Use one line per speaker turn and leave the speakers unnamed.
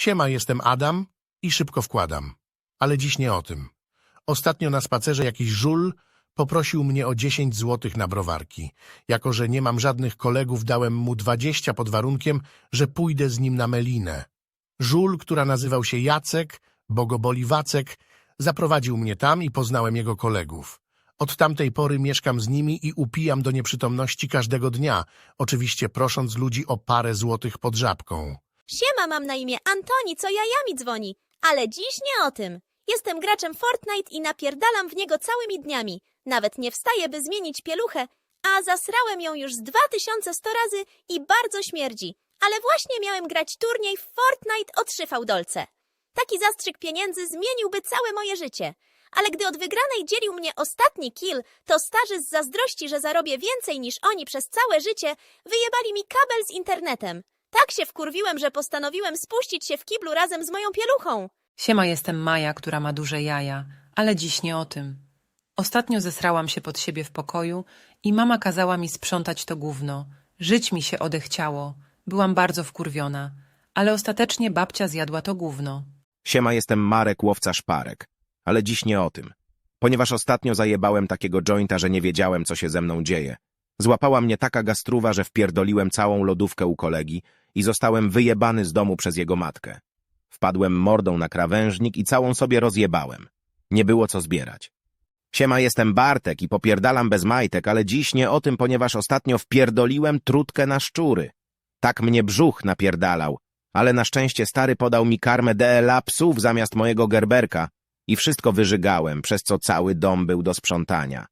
Siema, jestem Adam i szybko wkładam. Ale dziś nie o tym. Ostatnio na spacerze jakiś żul poprosił mnie o 10 złotych na browarki. Jako, że nie mam żadnych kolegów, dałem mu 20 pod warunkiem, że pójdę z nim na melinę. Żul, która nazywał się Jacek, bo go boli Wacek, zaprowadził mnie tam i poznałem jego kolegów. Od tamtej pory mieszkam z nimi i upijam do nieprzytomności każdego dnia, oczywiście prosząc ludzi o parę złotych pod żabką.
Siema, mam na imię Antoni, co jajami dzwoni. Ale dziś nie o tym. Jestem graczem Fortnite i napierdalam w niego całymi dniami. Nawet nie wstaję, by zmienić pieluchę, a zasrałem ją już z 2100 razy i bardzo śmierdzi. Ale właśnie miałem grać turniej w Fortnite o trzy fałdolce. Taki zastrzyk pieniędzy zmieniłby całe moje życie. Ale gdy od wygranej dzielił mnie ostatni kill, to starzy z zazdrości, że zarobię więcej niż oni przez całe życie, wyjebali mi kabel z internetem. Tak się wkurwiłem, że postanowiłem spuścić się w kiblu razem z moją pieluchą.
Siema, jestem Maja, która ma duże jaja, ale dziś nie o tym. Ostatnio zesrałam się pod siebie w pokoju i mama kazała mi sprzątać to gówno. Żyć mi się odechciało. Byłam bardzo wkurwiona, ale ostatecznie babcia zjadła to gówno.
Siema, jestem Marek, łowca szparek. Ale dziś nie o tym. Ponieważ ostatnio zajebałem takiego jointa, że nie wiedziałem, co się ze mną dzieje. Złapała mnie taka gastruwa, że wpierdoliłem całą lodówkę u kolegi i zostałem wyjebany z domu przez jego matkę. Wpadłem mordą na krawężnik i całą sobie rozjebałem. Nie było co zbierać. Siema, jestem Bartek i popierdalam bez majtek, ale dziś nie o tym, ponieważ ostatnio wpierdoliłem trutkę na szczury. Tak mnie brzuch napierdalał, ale na szczęście stary podał mi karmę DLA psów zamiast mojego gerberka i wszystko wyżygałem, przez co cały dom był do sprzątania.